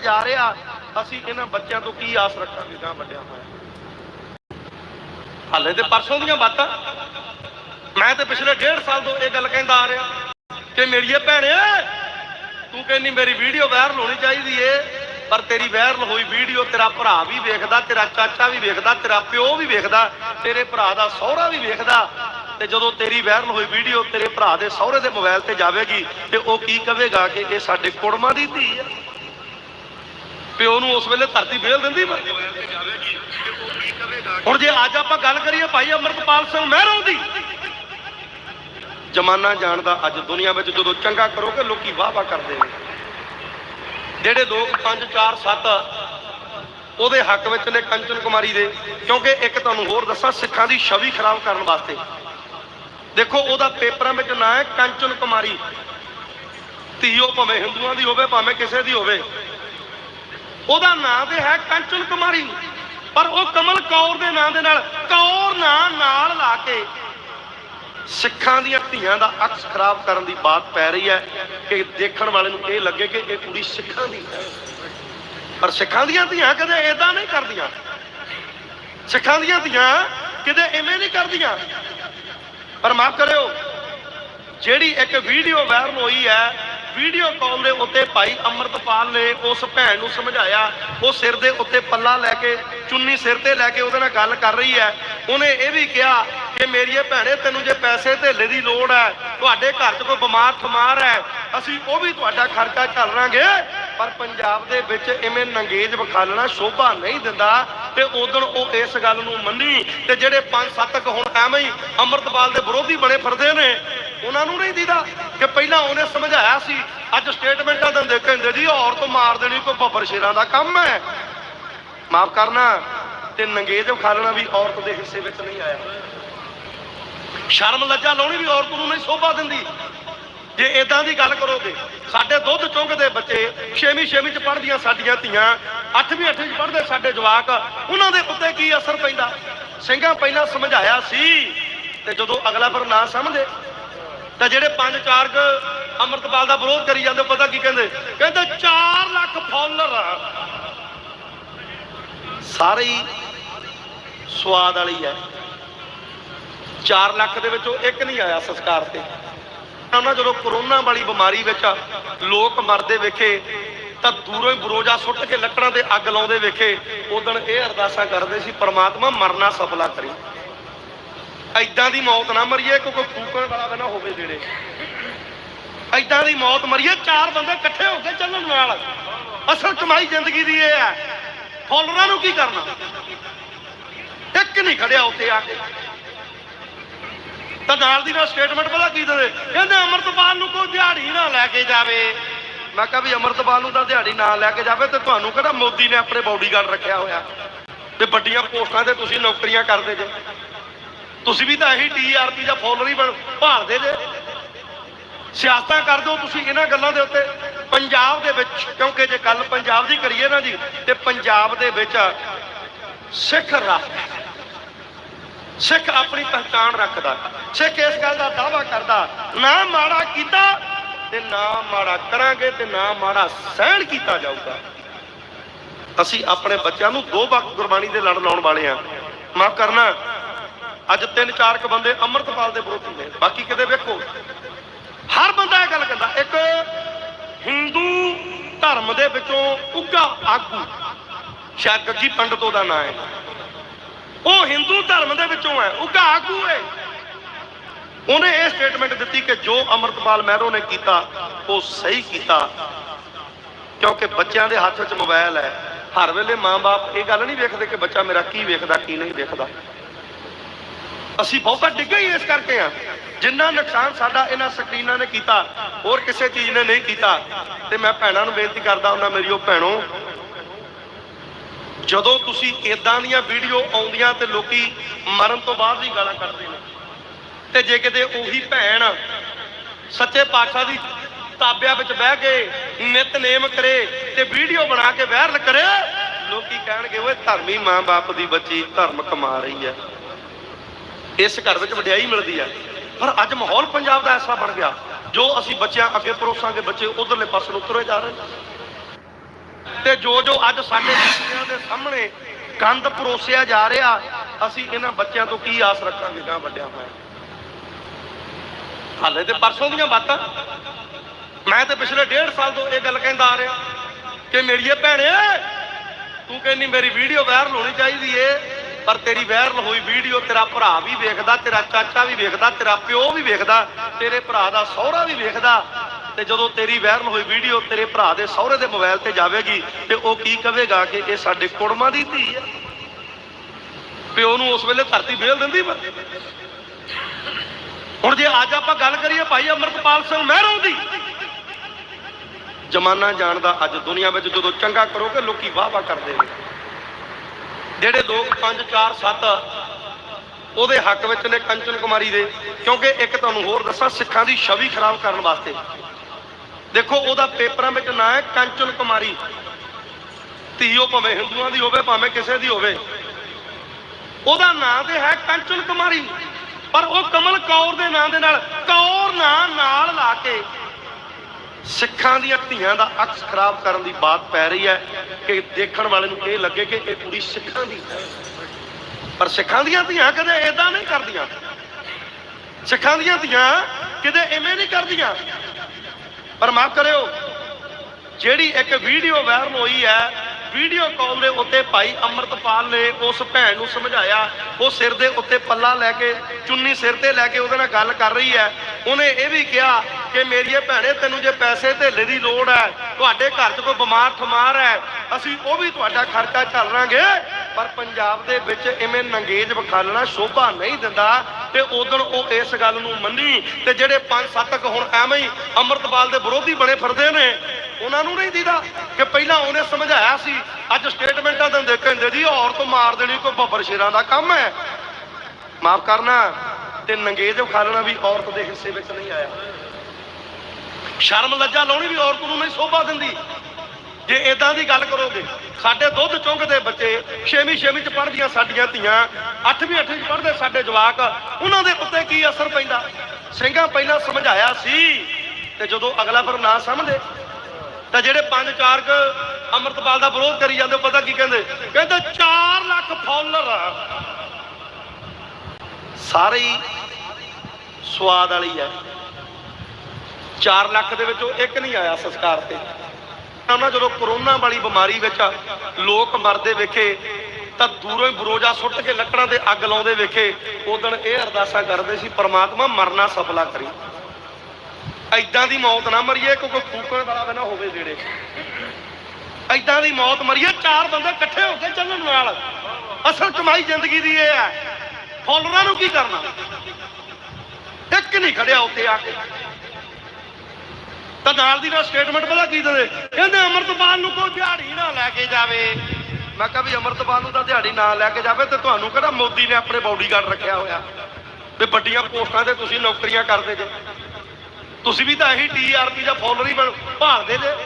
ਜਾ ਰਿਹਾ, ਅਸੀਂ ਇਹਨਾਂ ਬੱਚਿਆਂ ਤੋਂ ਕੀ ਆਸ ਰੱਖਾਂਗੇ? ਗਾਂ ਵੱਡਿਆਂ ਹੋਇਆ ਹਾਲੇ ਤੇ ਪਰਸੋਂ ਦੀਆਂ ਬਾਤਾਂ। ਮੈਂ ਤੇ ਪਿਛਲੇ ਡੇਢ ਸਾਲ ਤੋਂ ਇਹ ਗੱਲ ਕਹਿੰਦਾ ਆ ਰਿਹਾ ਕਿ ਮੇਰੀਏ ਭੈਣੇ, ਤੂੰ ਕਹਿੰਦੀ ਮੇਰੀ ਵੀਡੀਓ ਵਾਇਰਲ ਹੋਣੀ ਚਾਹੀਦੀ ਏ, ਪਰ ਤੇਰੀ ਵਾਇਰਲ ਹੋਈ ਵੀਡੀਓ ਤੇਰਾ ਭਰਾ ਵੀ ਵੇਖਦਾ, ਤੇਰਾ ਚਾਚਾ ਵੀ ਵੇਖਦਾ, ਤੇਰਾ ਪਿਓ ਵੀ ਵੇਖਦਾ, ਤੇਰੇ ਭਰਾ ਦਾ ਸਹੁਰਾ ਵੀ ਵੇਖਦਾ, ਤੇ ਜਦੋਂ ਤੇਰੀ ਵਾਇਰਲ ਹੋਈ ਵੀਡੀਓ ਤੇਰੇ ਭਰਾ ਦੇ ਸਹੁਰੇ ਦੇ ਮੋਬਾਈਲ ਤੇ ਜਾਵੇਗੀ, ਤੇ ਉਹ ਕੀ ਕਹੇਗਾ ਕਿ ਇਹ ਸਾਡੇ ਕੁੜਮਾਂ ਦੀ ਧੀ ਆ? ਪਿਓ ਨੂੰ ਉਸ ਵੇਲੇ ਧਰਤੀ ਵੇਲ ਦਿੰਦੀ ਵਾ। ਹੁਣ ਜੇ ਅੱਜ ਆਪਾਂ ਗੱਲ ਕਰੀਏ ਭਾਈ ਅਮਰਤਪਾਲ ਸਿੰਘ ਮਹਿਰੋਂ ਦੀ, ਜਮਾਨਾ ਜਾਣਦਾ ਅੱਜ ਦੁਨੀਆ ਵਿੱਚ ਜਦੋਂ ਚੰਗਾ ਕਰੋਗੇ, ਲੋਕੀ ਵਾਹ ਵਾਹ ਕਰਦੇ ਨੇ। ਜਿਹੜੇ ਲੋਕ 5 4 7 ਉਹਦੇ ਹੱਕ ਵਿੱਚ ਨੇ ਕੰਚਨ ਕੁਮਾਰੀ ਦੇ, ਕਿਉਂਕਿ ਇੱਕ ਤੁਹਾਨੂੰ ਹੋਰ ਦੱਸਾਂ, ਸਿੱਖਾਂ ਦੀ ਛਵੀ ਖਰਾਬ ਕਰਨ ਵਾਸਤੇ। ਦੇਖੋ, ਉਹਦਾ ਪੇਪਰਾਂ ਵਿੱਚ ਨਾਂ ਹੈ ਕੰਚਨ ਕੁਮਾਰੀ। ਧੀ ਉਹ ਭਾਵੇਂ ਹਿੰਦੂਆਂ ਦੀ ਹੋਵੇ, ਭਾਵੇਂ ਕਿਸੇ ਦੀ ਹੋਵੇ। ਉਹਦਾ ਨਾਂ ਤੇ ਹੈ ਕੰਚਨ ਕੁਮਾਰੀ। ਪਰ ਉਹ ਕਮਲ ਕੌਰ ਦੇ ਨਾਂ ਦੇ ਨਾਲ, ਕੌਰ ਨਾਂ ਨਾਲ ਲਾ ਕੇ ਸਿੱਖਾਂ ਦੀਆਂ ਧੀਆਂ ਦਾ ਅਕਸ ਖਰਾਬ ਕਰਨ ਦੀ ਬਾਤ ਪੈ ਰਹੀ ਹੈ ਕਿ ਦੇਖਣ ਵਾਲੇ ਨੂੰ ਇਹ ਲੱਗੇ ਕਿ ਇਹ ਕੁੜੀ ਸਿੱਖਾਂ ਦੀ ਹੈ। ਪਰ ਸਿੱਖਾਂ ਦੀਆਂ ਧੀਆਂ ਕਦੇ ਇਦਾਂ ਨਹੀਂ ਕਰਦੀਆਂ। ਸਿੱਖਾਂ ਦੀਆਂ ਧੀਆਂ ਕਿਤੇ ਐਵੇਂ ਨਹੀਂ ਕਰਦੀਆਂ। ਪਰ ਮਾਫ ਕਰਿਓ, ਜਿਹੜੀ ਇੱਕ ਵੀਡੀਓ ਵਾਇਰਲ ਹੋਈ ਹੈ ਵੀਡੀਓ ਕਾਲ ਦੇ ਉੱਤੇ ਭਾਈ ਅਮਰਤਪਾਲ ਨੇ ਉਸ ਭੈਣ ਨੂੰ ਸਮਝਾਇਆ, ਉਹ ਸਿਰ ਦੇ ਉੱਤੇ ਪੱਲਾ ਲੈ ਕੇ, ਚੁੰਨੀ ਸਿਰ ਤੇ ਲੈ ਕੇ ਉਹਦੇ ਨਾਲ ਗੱਲ ਕਰ ਰਹੀ ਹੈ। ਉਹਨੇ ਇਹ ਵੀ ਕਿਹਾ ਕਿ ਮੇਰੀਏ ਭੈਣੇ, ਤੈਨੂੰ ਜੇ ਪੈਸੇ ਧੇਲੇ ਦੀ ਲੋੜ ਹੈ, ਤੁਹਾਡੇ ਘਰ 'ਚ ਕੋਈ ਬਿਮਾਰ ਠਮਾਰ ਹੈ, ਅਸੀਂ ਉਹ ਵੀ ਤੁਹਾਡਾ ਖਰਚਾ ਚੱਲ ਰਾਂਗੇ। ਪਰ ਪੰਜਾਬ ਦੇ ਵਿੱਚ ਐਵੇਂ ਨੰਗੇਜ ਵਿਖਾਲਣਾ ਸ਼ੋਭਾ ਨਹੀਂ ਦਿੰਦਾ। ਤੇ ਉਦੋਂ ਉਹ ਇਸ ਗੱਲ ਨੂੰ ਮੰਨੀ ਤੇ ਜਿਹੜੇ ਪੰਜ ਸੱਤ ਕੁ ਹੁਣ ਐਵੇਂ ਹੀ ਅਮਰਤਪਾਲ ਦੇ ਵਿਰੋਧੀ ਬਣੇ ਫਿਰਦੇ ਨੇ, ਉਹਨਾਂ ਨੂੰ ਨਹੀਂ ਦੀਦਾ ਕਿ ਪਹਿਲਾਂ ਉਹਨੇ ਸਮਝਾਇਆ ਸੀ, ਅੱਜ ਸਟੇਟਮੈਂਟਾਂ ਦਿੰਦੇ ਕਹਿੰਦੇ ਜੀ ਔਰਤ ਮਾਰ ਦੇਣੀ ਕੋਈ ਬੱਬਰ ਸ਼ੇਰਾਂ ਦਾ ਕੰਮ ਹੈ। ਮਾਫ ਕਰਨਾ, ਤੇ ਨੰਗੇਜ ਵਿਖਾਲਣਾ ਵੀ ਔਰਤ ਦੇ ਹਿੱਸੇ ਵਿੱਚ ਨਹੀਂ ਆਇਆ। ਸ਼ਰਮ ਲੱਜਾ ਲਾਉਣੀ ਵੀ ਔਰਤ ਨੂੰ ਨਹੀਂ ਸ਼ੋਭਾ ਦਿੰਦੀ। ਜੇ ਇਦਾਂ ਦੀ ਗੱਲ ਕਰੋਗੇ, ਸਾਡੇ ਦੁੱਧ ਚੁੰਗਦੇ ਬੱਚੇ 6ਵੀਂ 6ਵੀਂ ਚ ਪੜ੍ਹਦੀਆਂ ਸਾਡੀਆਂ ਧੀਆਂ 8ਵੀਂ 8ਵੀਂ ਚ ਪੜ੍ਹਦੇ ਸਾਡੇ ਜਵਾਕ, ਉਹਨਾਂ ਦੇ ਉੱਤੇ ਕੀ ਅਸਰ ਪੈਂਦਾ? ਸਿੰਘਾਂ ਪਹਿਲਾਂ ਸਮਝਾਇਆ ਸੀ, ਤੇ ਜਦੋਂ ਅਗਲਾ ਪਰ ਨਾ ਸਮਝੇ, ਤਾਂ ਜਿਹੜੇ ਪੰਜ ਚਾਰ ਕ ਅਮਰਤਪਾਲ ਦਾ ਵਿਰੋਧ ਕਰੀ ਜਾਂਦੇ, ਪਤਾ ਕੀ ਕਹਿੰਦੇ? ਕਹਿੰਦੇ 4 ਲੱਖ ਫਾਲੋਅਰ ਸਾਰੇ ਸਵਾਦ ਵਾਲੀ ਹੈ 4 ਲੱਖ ਦੇ ਵਿੱਚੋਂ ਇੱਕ ਨਹੀਂ ਆਇਆ ਸੰਸਕਾਰ ਤੇ। ਉਹਨਾਂ ਜਦੋਂ ਕਰੋਨਾ ਵਾਲੀ ਬਿਮਾਰੀ ਵਿੱਚ ਲੋਕ ਮਰਦੇ ਵੇਖੇ, ਤਾਂ ਦੂਰੋਂ ਹੀ ਬਰੋਜਾ ਸੁੱਟ ਕੇ ਲੱਕੜਾਂ ਤੇ ਅੱਗ ਲਾਉਂਦੇ ਵੇਖੇ ਉਦੋਂ ਇਹ ਅਰਦਾਸਾਂ ਕਰਦੇ ਸੀ, ਪ੍ਰਮਾਤਮਾ ਮਰਨਾ ਸਫਲਾ ਕਰੀ। ਐਦਾਂ ਦੀ ਮੌਤ ਨਾ ਮਰੀਏ ਕੋਈ ਫੂਕਣ ਵਾਲਾ ਵੀ ਨਾ ਹੋਵੇ ਜਿਹੜੇ ਐਦਾਂ ਦੀ ਮੌਤ ਮਰੀਏ, ਚਾਰ ਬੰਦੇ ਇਕੱਠੇ ਹੋ ਕੇ ਚੱਲਣ ਨਾਲ। ਅਸਲ ਕਮਾਈ ਜ਼ਿੰਦਗੀ ਦੀ ਇਹ ਹੈ। ਫੋਲੋਅਰਾਂ ਨੂੰ ਕੀ ਕਰਨਾ? ਇੱਕ ਨਹੀਂ ਖੜਿਆ ਉੱਥੇ ਆ ਕੇ। ਤਾਂ ਨਾਲ ਦੀ ਨਾਲ ਸਟੇਟਮੈਂਟ ਪਤਾ ਕੀ ਦਿੰਦੇ ਕਹਿੰਦੇ ਅਮਰਤਪਾਲ ਨੂੰ ਕੋਈ ਦਿਹਾੜੀ ਨਾ ਲੈ ਕੇ ਜਾਵੇ। ਮੈਂ ਕਿਹਾ ਵੀ ਅਮਰਤਪਾਲ ਨੂੰ ਤਾਂ ਦਿਹਾੜੀ ਨਾ ਲੈ ਕੇ ਜਾਵੇ ਤੇ ਤੁਹਾਨੂੰ ਕਿਹੜਾ ਮੋਦੀ ਨੇ ਆਪਣੇ ਬਾਡੀਗਾਰਡ ਰੱਖਿਆ ਹੋਇਆ? ਤੇ ਵੱਡੀਆਂ ਪੋਸਟਾਂ ਤੇ ਤੁਸੀਂ ਨੌਕਰੀਆਂ ਕਰਦੇ ਜੇ। ਤੁਸੀਂ ਵੀ ਤਾਂ ਇਹੀ ਟੀਆਰਪੀ ਦਾ ਫੋਲੋਅਰ ਹੀ ਬਣ ਭਾਲਦੇ ਜੇ। ਸਿਆਸਤਾਂ ਕਰ ਦਿਓ ਤੁਸੀਂ ਇਹਨਾਂ ਗੱਲਾਂ ਦੇ ਉੱਤੇ। ਪੰਜਾਬ ਦੇ ਵਿੱਚ, ਕਿਉਂਕਿ ਜੇ ਗੱਲ ਪੰਜਾਬ ਦੀ ਕਰੀਏ ਨਾ ਜੀ, ਤੇ ਪੰਜਾਬ ਦੇ ਵਿੱਚ ਸਿੱਖ ਰਾਜ ਸਿੱਖ ਆਪਣੀ ਪਹਿਚਾਣ ਰੱਖਦਾ। ਸਿੱਖ ਇਸ ਗੱਲ ਦਾ ਦਾਵਾ ਕਰਦਾ, ਨਾ ਮਾੜਾ ਕੀਤਾ ਤੇ ਨਾ ਮਾੜਾ ਕਰਾਂਗੇ ਤੇ ਨਾ ਮਾੜਾ ਸਹਿਣ ਕੀਤਾ ਜਾਊਗਾ। ਅਸੀਂ ਆਪਣੇ ਬੱਚਿਆਂ ਨੂੰ ਦੋ ਵਕਤ ਗੁਰਬਾਣੀ ਦੇ ਲੜ ਲਾਉਣ ਵਾਲੇ ਆ ਮਾਫ ਕਰਨਾ, ਅੱਜ ਤਿੰਨ ਚਾਰ ਕ ਬੰਦੇ ਅੰਮ੍ਰਿਤਪਾਲ ਦੇ ਵਿਰੋਧੀ ਨੇ, ਬਾਕੀ ਕਿਤੇ ਵੇਖੋ। ਹਰ ਬੰਦਾ ਇਹ ਗੱਲ ਕਹਿੰਦਾ, ਇੱਕ ਹਿੰਦੂ ਧਰਮ ਦੇ ਵਿੱਚੋਂ ਉੱਗਾ ਆਗੂ, ਸ਼ਾਇਦ ਗੱਗੀ ਪੰਡਤ ਉਹਦਾ ਨਾਂ ਹੈ। ਉਹ ਹਿੰਦੂ ਧਰਮ ਦੇ ਵਿੱਚੋਂ ਹੈ ਉੱਗਾ ਆਗੂ ਹੈ। ਉਹਨੇ ਇਹ ਸਟੇਟਮੈਂਟ ਦਿੱਤੀ ਕਿ ਜੋ ਅਮਰਤਪਾਲ ਮਹਿਰੋ ਨੇ ਕੀਤਾ, ਉਹ ਸਹੀ ਕੀਤਾ। ਕਿਉਂਕਿ ਬੱਚਿਆਂ ਦੇ ਹੱਥ ਵਿੱਚ ਮੋਬਾਈਲ ਹੈ। ਹਰ ਵੇਲੇ ਮਾਂ-ਬਾਪ ਇਹ ਗੱਲ ਨਹੀਂ ਵੇਖਦੇ ਕਿ ਬੱਚਾ ਮੇਰਾ ਕੀ ਵੇਖਦਾ, ਕੀ ਨਹੀਂ ਵੇਖਦਾ। ਅਸੀਂ ਬਹੁਤਾ ਡਿੱਗੇ ਹੀ ਇਸ ਕਰਕੇ ਆ ਜਿੰਨਾ ਨੁਕਸਾਨ ਸਾਡਾ ਇਹਨਾਂ ਸਕਰੀਨਾਂ ਨੇ ਕੀਤਾ, ਹੋਰ ਕਿਸੇ ਚੀਜ਼ ਨੇ ਨਹੀਂ ਕੀਤਾ। ਤੇ ਮੈਂ ਭੈਣਾਂ ਨੂੰ ਬੇਨਤੀ ਕਰਦਾ ਹੁੰਦਾ, ਮੇਰੀ ਉਹ ਭੈਣੋ, ਜਦੋਂ ਤੁਸੀਂ ਇਦਾਂ ਦੀਆਂ ਵੀਡੀਓ ਆਉਂਦੀਆਂ ਤੇ ਲੋਕੀ ਮਰਨ ਤੋਂ ਬਾਅਦ ਵੀ ਗਾਲਾਂ ਕੱਢਦੇ ਨੇ। ਤੇ ਜੇ ਕਿਤੇ ਉਹੀ ਭੈਣ ਸੱਚੇ ਪਾਤਸ਼ਾਹ ਦੀ ਤਾਬਿਆਂ ਵਿੱਚ ਬਹਿ ਕੇ ਨਿਤਨੇਮ ਕਰੇ ਤੇ ਵੀਡੀਓ ਬਣਾ ਕੇ ਵਾਇਰਲ ਕਰੇ, ਲੋਕੀ ਕਹਿਣਗੇ, ਓਏ ਧਰਮੀ ਮਾਂ-ਬਾਪ ਦੀ ਬੱਚੀ ਧਰਮ ਕਮਾ ਰਹੀ ਹੈ। ਇਸ ਘਰ ਵਿੱਚ ਵਡਿਆਈ ਮਿਲਦੀ ਹੈ। ਪਰ ਅੱਜ ਮਾਹੌਲ ਪੰਜਾਬ ਦਾ ਐਸਾ ਬਣ ਗਿਆ, ਜੋ ਅਸੀਂ ਬੱਚਿਆਂ ਅੱਗੇ ਪਰੋਸਾਂਗੇ, ਬੱਚੇ ਉਧਰਲੇ ਪਾਸੇ ਨੂੰ ਉਤਰੇ ਜਾ ਰਹੇ ਤੇ ਜੋ ਜੋ ਅੱਜ ਸਾਡੇ ਬੱਚਿਆਂ ਦੇ ਸਾਹਮਣੇ ਗੰਦ ਪਰੋਸਿਆ ਜਾ ਰਿਹਾ, ਅਸੀਂ ਇਹਨਾਂ ਬੱਚਿਆਂ ਤੋਂ ਕੀ ਆਸ ਰੱਖਾਂਗੇ ਗਾਂ ਵੱਡਿਆਂ ਹੋਇਆ ਹਾਲੇ ਤੇ ਪਰਸੋਂ ਦੀਆਂ ਬਾਤਾਂ। ਮੈਂ ਤੇ ਪਿਛਲੇ ਡੇਢ ਸਾਲ ਤੋਂ ਇਹ ਗੱਲ ਕਹਿੰਦਾ ਆ ਰਿਹਾ ਕਿ ਮੇਰੀਏ ਭੈਣੇ, ਤੂੰ ਕਹਿੰਦੀ ਮੇਰੀ ਵੀਡੀਓ ਵਾਇਰਲ ਹੋਣੀ ਚਾਹੀਦੀ ਏ, ਪਰ ਤੇਰੀ ਵਾਇਰਲ ਹੋਈ ਵੀਡੀਓ ਤੇਰਾ ਭਰਾ ਵੀ ਵੇਖਦਾ, ਤੇਰਾ ਚਾਚਾ ਵੀ ਵੇਖਦਾ, ਤੇਰਾ ਪਿਓ ਵੀ ਵੇਖਦਾ, ਤੇਰੇ ਭਰਾ ਦਾ ਸਹੁਰਾ ਵੀ ਵੇਖਦਾ। ਤੇ ਜਦੋਂ ਤੇਰੀ ਵਾਇਰਲ ਹੋਈ ਵੀਡੀਓ ਤੇਰੇ ਭਰਾ ਦੇ ਸਹੁਰੇ ਦੇ ਮੋਬਾਈਲ ਤੇ ਜਾਵੇਗੀ, ਤੇ ਉਹ ਕੀ ਕਹੇਗਾ ਕਿ ਇਹ ਸਾਡੇ ਕੁੜਮਾਂ ਦੀ ਧੀ ਹੈ। ਪਿਓ ਨੂੰ ਉਸ ਵੇਲੇ ਧਰਤੀ ਵੇਲ ਦਿੰਦੀ ਵਾ। ਹੁਣ ਜੇ ਅੱਜ ਆਪਾਂ ਗੱਲ ਕਰੀਏ ਭਾਈ ਅਮਰਤਪਾਲ ਸਿੰਘ ਮਹਿਰੋਂ ਦੀ, ਜਮਾਨਾ ਜਾਣਦਾ ਅੱਜ ਦੁਨੀਆ ਵਿੱਚ ਜਦੋਂ ਚੰਗਾ ਕਰੋਗੇ, ਲੋਕੀ ਵਾਹ ਵਾਹ ਕਰਦੇ ਨੇ। ਜਿਹੜੇ ਲੋਕ 5 4 7 ਉਹਦੇ ਹੱਕ ਵਿੱਚ ਨੇ ਕੰਚਨ ਕੁਮਾਰੀ ਦੇ, ਕਿਉਂਕਿ ਇੱਕ ਤੁਹਾਨੂੰ ਹੋਰ ਦੱਸਾਂ, ਸਿੱਖਾਂ ਦੀ ਛਵੀ ਖਰਾਬ ਕਰਨ ਵਾਸਤੇ। ਦੇਖੋ, ਉਹਦਾ ਪੇਪਰਾਂ ਵਿੱਚ ਨਾਂ ਹੈ ਕੰਚਨ ਕੁਮਾਰੀ। ਧੀ ਉਹ ਭਾਵੇਂ ਹਿੰਦੂਆਂ ਦੀ ਹੋਵੇ, ਭਾਵੇਂ ਕਿਸੇ ਦੀ ਹੋਵੇ। ਉਹਦਾ ਨਾਂ ਤੇ ਹੈ ਕੰਚਨ ਕੁਮਾਰੀ। ਪਰ ਉਹ ਕਮਲ ਕੌਰ ਦੇ ਨਾਂ ਦੇ ਨਾਲ, ਕੌਰ ਨਾਂ ਨਾਲ ਲਾ ਕੇ ਸਿੱਖਾਂ ਦੀਆਂ ਧੀਆਂ ਦਾ ਅਕਸ ਖਰਾਬ ਕਰਨ ਦੀ ਬਾਤ ਪੈ ਰਹੀ ਹੈ ਕਿ ਦੇਖਣ ਵਾਲੇ ਨੂੰ ਇਹ ਲੱਗੇ ਕਿ ਇਹ ਕੁੜੀ ਸਿੱਖਾਂ ਦੀ ਪਰ ਸਿੱਖਾਂ ਦੀਆਂ ਧੀਆਂ ਕਦੇ ਇਦਾਂ ਨਹੀਂ ਕਰਦੀਆਂ। ਸਿੱਖਾਂ ਦੀਆਂ ਧੀਆਂ ਕਿਤੇ ਐਵੇਂ ਨਹੀਂ ਕਰਦੀਆਂ। ਪਰ ਮਾਫ ਕਰਿਓ, ਜਿਹੜੀ ਇੱਕ ਵੀਡੀਓ ਵਾਇਰਲ ਹੋਈ ਹੈ ਵੀਡੀਓ ਕਾਲ ਦੇ ਉੱਤੇ ਭਾਈ ਅਮਰਤਪਾਲ ਨੇ ਉਸ ਭੈਣ ਨੂੰ ਸਮਝਾਇਆ, ਉਹ ਸਿਰ ਦੇ ਉੱਤੇ ਪੱਲਾ ਲੈ ਕੇ, ਚੁੰਨੀ ਸਿਰ ਤੇ ਲੈ ਕੇ ਉਹਦੇ ਨਾਲ ਗੱਲ ਕਰ ਰਹੀ ਹੈ। ਉਹਨੇ ਇਹ ਵੀ ਕਿਹਾ ਕਿ ਮੇਰੀਏ ਭੈਣੇ, ਤੈਨੂੰ ਜੇ ਪੈਸੇ ਧੇਲੇ ਦੀ ਲੋੜ ਹੈ, ਤੁਹਾਡੇ ਘਰ 'ਚ ਕੋਈ ਬਿਮਾਰ ਠਮਾਰ ਹੈ, ਅਸੀਂ ਉਹ ਵੀ ਤੁਹਾਡਾ ਖਰਚਾ ਚੱਲ ਰਾਂਗੇ। ਪਰ ਪੰਜਾਬ ਦੇ ਵਿੱਚ ਇਵੇਂ ਨੰਗੇਜ ਵਿਖਾਲਣਾ ਸ਼ੋਭਾ ਨਹੀਂ ਦਿੰਦਾ ਤੇ ਉਦੋਂ ਉਹ ਇਸ ਗੱਲ ਨੂੰ ਮੰਨੀ ਤੇ ਜਿਹੜੇ ਪੰਜ ਸੱਤ ਕੁ ਹੁਣ ਐਵੇਂ ਹੀ ਅਮਰਤਪਾਲ ਦੇ ਵਿਰੋਧੀ ਬਣੇ ਫਿਰਦੇ ਨੇ ਉਹਨਾਂ ਨੂੰ ਨਹੀਂ ਦੀਦਾ ਕਿ ਪਹਿਲਾਂ ਉਹਨੇ ਸਮਝਾਇਆ ਸੀ, ਅੱਜ ਸਟੇਟਮੈਂਟਾਂ ਦਿੰਦੇ ਕਹਿੰਦੇ ਜੀ ਔਰਤ ਮਾਰ ਦੇਣੀ ਕੋਈ ਬੱਬਰ ਸ਼ੇਰਾਂ ਦਾ ਕੰਮ ਹੈ। ਮਾਫ ਕਰਨਾ, ਤੇ ਨੰਗੇਜ ਵਿਖਾਲਣਾ ਵੀ ਔਰਤ ਦੇ ਹਿੱਸੇ ਵਿੱਚ ਨਹੀਂ ਆਇਆ। ਸ਼ਰਮ ਲੱਜਾ ਲਾਉਣੀ ਵੀ ਔਰਤ ਨੂੰ ਨਹੀਂ ਸ਼ੋਭਾ ਦਿੰਦੀ। ਜੇ ਇਦਾਂ ਦੀ ਗੱਲ ਕਰੋਗੇ, ਸਾਡੇ ਦੁੱਧ ਚੁੰਗਦੇ ਬੱਚੇ 6ਵੀਂ 6ਵੀਂ ਚ ਪੜ੍ਹਦੀਆਂ ਸਾਡੀਆਂ ਧੀਆਂ 8ਵੀਂ 8ਵੀਂ ਚ ਪੜ੍ਹਦੇ ਸਾਡੇ ਜਵਾਕ, ਉਹਨਾਂ ਦੇ ਉੱਤੇ ਕੀ ਅਸਰ ਪੈਂਦਾ? ਸਿੰਘਾਂ ਪਹਿਲਾਂ ਸਮਝਾਇਆ ਸੀ, ਤੇ ਜਦੋਂ ਅਗਲਾ ਫਿਰ ਨਾ ਸਮਝਦੇ ਤਾਂ ਜਿਹੜੇ ਪੰਜ ਚਾਰ ਕ ਅਮਰਤਪਾਲ ਦਾ ਵਿਰੋਧ ਕਰੀ ਜਾਂਦੇ ਪਤਾ ਕੀ ਕਹਿੰਦੇ? ਕਹਿੰਦੇ 4 ਲੱਖ ਫਾਲੋਅਰ ਸਾਰੇ ਸਵਾਦ ਵਾਲੀ ਹੈ 4 ਲੱਖ ਦੇ ਵਿੱਚੋਂ ਇੱਕ ਨਹੀਂ ਆਇਆ ਸੰਸਕਾਰ ਤੇ। ਉਹਨਾਂ ਜਦੋਂ ਕਰੋਨਾ ਵਾਲੀ ਬਿਮਾਰੀ ਵਿੱਚ ਲੋਕ ਮਰਦੇ ਵੇਖੇ, ਤਾਂ ਦੂਰੋਂ ਹੀ ਬਰੋਜਾ ਸੁੱਟ ਕੇ ਲੱਕੜਾਂ ਤੇ ਅੱਗ ਲਾਉਂਦੇ ਵੇਖੇ, ਉਦੋਂ ਇਹ ਅਰਦਾਸਾਂ ਕਰਦੇ ਸੀ, ਪ੍ਰਮਾਤਮਾ ਮਰਨਾ ਸਫਲਾ ਕਰੀ। ਐਦਾਂ ਦੀ ਮੌਤ ਨਾ ਮਰੀਏ ਕਿ ਕੋਈ ਫੂਕਣ ਵਾਲਾ ਨਾ ਹੋਵੇ ਜਿਹੜੇ ਐਦਾਂ ਦੀ ਮੌਤ ਮਰੀਏ, ਚਾਰ ਬੰਦੇ ਇਕੱਠੇ ਹੋ ਕੇ ਚੱਲਣ ਨਾਲ। ਅਸਲ ਕਮਾਈ ਜ਼ਿੰਦਗੀ ਦੀ ਇਹ ਹੈ। ਫੋਲੋਅਰਾਂ ਨੂੰ ਕੀ ਕਰਨਾ? ਇੱਕ ਨਹੀਂ ਖੜਿਆ ਉੱਥੇ ਆ ਕੇ। ਤਾਂ ਨਾਲ ਦੀ ਨਾਲ ਸਟੇਟਮੈਂਟ ਪਤਾ ਕੀ ਦਿੰਦੇ? ਕਹਿੰਦੇ ਅਮਰਤਪਾਲ ਨੂੰ ਕੋਈ ਦਿਹਾੜੀ ਨਾ ਲੈ ਕੇ ਜਾਵੇ। ਮੈਂ ਕਿਹਾ ਵੀ ਅਮਰਤਪਾਲ ਨੂੰ ਤਾਂ ਦਿਹਾੜੀ ਨਾ ਲੈ ਕੇ ਜਾਵੇ ਤੇ ਤੁਹਾਨੂੰ ਕਿਹੜਾ ਮੋਦੀ ਨੇ ਆਪਣੇ ਬਾਡੀਗਾਰਡ ਰੱਖਿਆ ਹੋਇਆ? ਤੇ ਵੱਡੀਆਂ ਪੋਸਟਾਂ ਤੇ ਤੁਸੀਂ ਨੌਕਰੀਆਂ ਕਰਦੇ ਜੇ। ਤੁਸੀਂ ਵੀ ਤਾਂ ਇਹੀ ਟੀਆਰਪੀ ਜਾਂ ਫਾਲੋਅਰ ਹੀ ਬਣ- ਭਾਲਦੇ ਜੇ।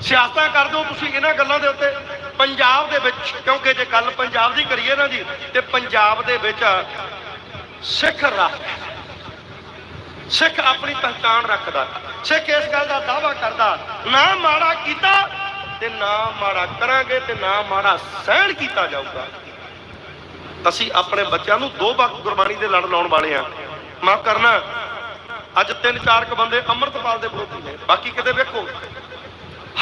ਸਿਆਸਤਾਂ ਕਰਦੇ ਹੋ ਤੁਸੀਂ ਇਹਨਾਂ ਗੱਲਾਂ ਦੇ ਉੱਤੇ। ਪੰਜਾਬ ਦੇ ਵਿੱਚ, ਕਿਉਂਕਿ ਜੇ ਗੱਲ ਪੰਜਾਬ ਦੀ ਕਰੀਏ ਨਾ ਜੀ ਤੇ ਪੰਜਾਬ ਦੇ ਵਿੱਚ ਸਿੱਖ ਰਾਹ ਸਿੱਖ ਆਪਣੀ ਪਹਿਚਾਣ ਰੱਖਦਾ। ਸਿੱਖ ਇਸ ਗੱਲ ਦਾ ਦਾਵਾ ਕਰਦਾ, ਨਾ ਮਾੜਾ ਕੀਤਾ ਤੇ ਨਾ ਮਾੜਾ ਕਰਾਂਗੇ ਤੇ ਨਾ ਮਾੜਾ ਸਹਿਣ ਕੀਤਾ ਜਾਊਗਾ। ਅਸੀਂ ਆਪਣੇ ਬੱਚਿਆਂ ਨੂੰ ਦੋ ਵਕਤ ਗੁਰਬਾਣੀ ਦੇ ਲੜ ਲਾਉਣ ਵਾਲੇ ਆ ਮਾਫ ਕਰਨਾ। ਅੱਜ ਤਿੰਨ ਚਾਰ ਕ ਬੰਦੇ ਅੰਮ੍ਰਿਤਪਾਲ ਦੇ ਵਿਰੋਧੀ ਨੇ, ਬਾਕੀ ਕਿਤੇ ਵੇਖੋ।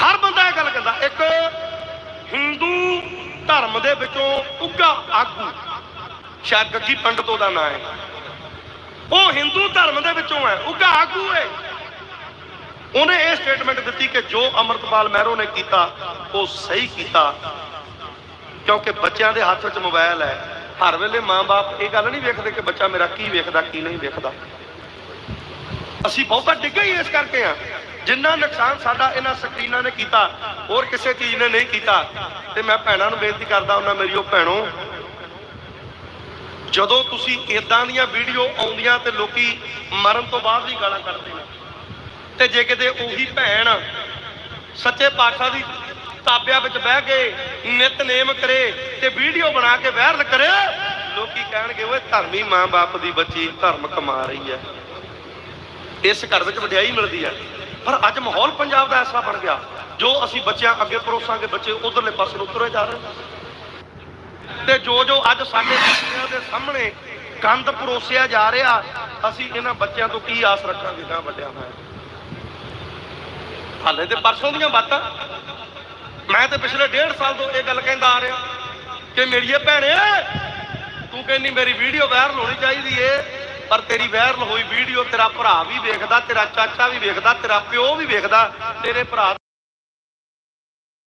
ਹਰ ਬੰਦਾ ਇਹ ਗੱਲ ਕਹਿੰਦਾ, ਇੱਕ ਹਿੰਦੂ ਧਰਮ ਦੇ ਵਿੱਚੋਂ ਉੱਗਾ ਆਗੂ, ਸ਼ਾਇਦ ਗੱਗੀ ਪੰਡਤ ਉਹਦਾ ਨਾਂ ਹੈ। ਉਹ ਹਿੰਦੂ ਧਰਮ ਦੇ ਵਿੱਚੋਂ ਹੈ ਉੱਗਾ ਆਗੂ ਹੈ। ਉਹਨੇ ਇਹ ਸਟੇਟਮੈਂਟ ਦਿੱਤੀ ਕਿ ਜੋ ਅਮਰਤਪਾਲ ਮਹਿਰੋ ਨੇ ਕੀਤਾ, ਉਹ ਸਹੀ ਕੀਤਾ। ਕਿਉਂਕਿ ਬੱਚਿਆਂ ਦੇ ਹੱਥ ਵਿੱਚ ਮੋਬਾਈਲ ਹੈ। ਹਰ ਵੇਲੇ ਮਾਂ-ਬਾਪ ਇਹ ਗੱਲ ਨਹੀਂ ਵੇਖਦੇ ਕਿ ਬੱਚਾ ਮੇਰਾ ਕੀ ਵੇਖਦਾ, ਕੀ ਨਹੀਂ ਵੇਖਦਾ। ਅਸੀਂ ਬਹੁਤਾ ਡਿੱਗੇ ਹੀ ਇਸ ਕਰਕੇ ਆ ਜਿੰਨਾ ਨੁਕਸਾਨ ਸਾਡਾ ਇਹਨਾਂ ਸਕਰੀਨਾਂ ਨੇ ਕੀਤਾ, ਹੋਰ ਕਿਸੇ ਚੀਜ਼ ਨੇ ਨਹੀਂ ਕੀਤਾ। ਤੇ ਮੈਂ ਭੈਣਾਂ ਨੂੰ ਬੇਨਤੀ ਕਰਦਾ ਉਹਨਾਂ ਮੇਰੀ ਉਹ ਭੈਣੋ, ਜਦੋਂ ਤੁਸੀਂ ਇਦਾਂ ਦੀਆਂ ਵੀਡੀਓ ਆਉਂਦੀਆਂ ਤੇ ਲੋਕੀ ਮਰਨ ਤੋਂ ਬਾਅਦ ਵੀ ਗਾਲਾਂ ਕੱਢਦੇ ਨੇ। ਤੇ ਜੇ ਕਿਤੇ ਉਹੀ ਭੈਣ ਸੱਚੇ ਪਾਤਸ਼ਾਹ ਦੀ ਤਾਬਿਆਂ ਵਿੱਚ ਬਹਿ ਕੇ ਨਿਤਨੇਮ ਕਰੇ ਤੇ ਵੀਡੀਓ ਬਣਾ ਕੇ ਵਾਇਰਲ ਕਰੇ, ਲੋਕੀ ਕਹਿਣਗੇ, ਓਏ ਧਰਮੀ ਮਾਂ-ਬਾਪ ਦੀ ਬੱਚੀ ਧਰਮ ਕਮਾ ਰਹੀ ਹੈ। ਇਸ ਘਰ ਵਿੱਚ ਵਡਿਆਈ ਮਿਲਦੀ ਹੈ। ਪਰ ਅੱਜ ਮਾਹੌਲ ਪੰਜਾਬ ਦਾ ਐਸਾ ਬਣ ਗਿਆ, ਜੋ ਅਸੀਂ ਬੱਚਿਆਂ ਅੱਗੇ ਪਰੋਸਾਂਗੇ, ਬੱਚੇ ਉਧਰਲੇ ਪਾਸੇ ਨੂੰ ਉਤਰੇ ਜਾ ਰਹੇ ਤੇ ਜੋ ਜੋ ਅੱਜ ਸਾਡੇ ਬੱਚਿਆਂ ਦੇ ਸਾਹਮਣੇ ਗੰਦ ਪਰੋਸਿਆ ਜਾ ਰਿਹਾ, ਅਸੀਂ ਇਹਨਾਂ ਬੱਚਿਆਂ ਤੋਂ ਕੀ ਆਸ ਰੱਖਾਂਗੇ ਤਾਂ ਵੱਡਿਆਂ ਹੋਇਆ ਹਾਲੇ ਤੇ ਪਰਸੋਂ ਦੀਆਂ ਬਾਤਾਂ। ਮੈਂ ਤੇ ਪਿਛਲੇ ਡੇਢ ਸਾਲ ਤੋਂ ਇਹ ਗੱਲ ਕਹਿੰਦਾ ਆ ਰਿਹਾ ਕਿ ਮੇਰੀਏ ਭੈਣੇ, ਤੂੰ ਕਹਿੰਦੀ ਮੇਰੀ ਵੀਡੀਓ ਵਾਇਰਲ ਹੋਣੀ ਚਾਹੀਦੀ ਏ। ਪਰ ਤੇਰੀ ਵਾਇਰਲ ਹੋਈ ਵੀਡੀਓ ਤੇਰਾ ਭਰਾ ਵੀ ਵੇਖਦਾ, ਤੇਰਾ ਚਾਚਾ ਵੀ ਵੇਖਦਾ, ਤੇਰਾ ਪਿਓ ਵੀ ਵੇਖਦਾ, ਤੇਰੇ ਭਰਾ